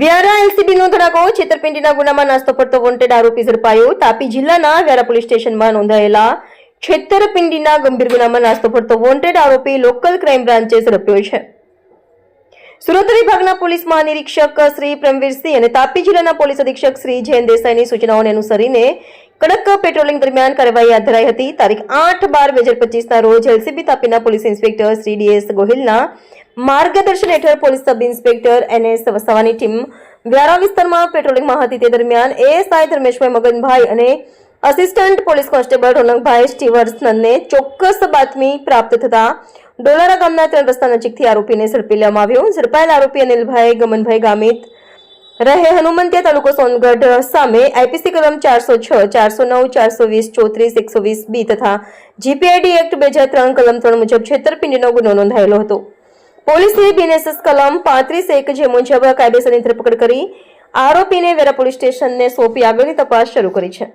વ્યારા એલસીબીનો ધડાકો છેતરપિંડીના ગુનામાં નાસ્તો પડતો વોન્ટેડ આરોપી ઝડપાયો. તાપી જિલ્લાના વ્યારા પોલીસ સ્ટેશનમાં નોંધાયેલા છેતરપિંડીના ગંભીર ગુનામાં નાસ્તો પડતો વોન્ટેડ આરોપી લોકલ ક્રાઇમ બ્રાન્ચે ઝડપ્યો છે. સુરત વિભાગના પોલીસ મહાનિરીક્ષક શ્રી પ્રમવીરસિંહ અને તાપી જિલ્લાના પોલીસ અધિક્ષક શ્રી જયંત દેસાઈની સૂચનાઓને અનુસરીને કડક પેટ્રોલિંગ દરમિયાન કાર્યવાહી હાથ ધરાઈ હતી. તારીખ આઠ બાર બે હજાર પચીસના રોજ એલસીબી તાપીના પોલીસ ઇન્સ્પેક્ટર શ્રી ડીએસ ગોહિલના માર્ગદર્શન હેઠળ police sub inspector N S team Vyara વિસ્તારમાં પેટ્રોલિંગમાં હતી તે દરમિયાન એએસઆઈ ધર્મેશભાઈ મગનભાઈ અને અસિસ્ટન્ટ પોલીસ કોન્સ્ટેબલ રોનકભાઈ સ્ટીવર્સનને ચોક્કસ બાતમી પ્રાપ્ત થતા ડોલારા ગામના ત્રણ રસ્તા નજીકથી આરોપીને ઝડપી લેવામાં આવ્યો. ઝડપાયેલ આરોપી અનિલભાઈ ગમનભાઈ ગામિત રહે હનુમંતિયા તાલુકો સોનગઢ સામે આઈપીસી કલમ ચારસો છ, ચારસો નવ, ચારસો વીસ, ચોત્રીસ, એકસો વીસ બી તથા જીપીઆઈડી એક્ટ બે હજાર ત્રણ કલમ ત્રણ મુજબ છેતરપિંડીનો ગુનો નોંધાયેલો હતો. પોલીસે બીએનએસએસ કલમ પાંત્રીસ એક જે મુજબ કાયદેસરની ધરપકડ કરી આરોપીને વેરા પોલીસ સ્ટેશનને સોંપી આગળની તપાસ શરૂ કરી છે.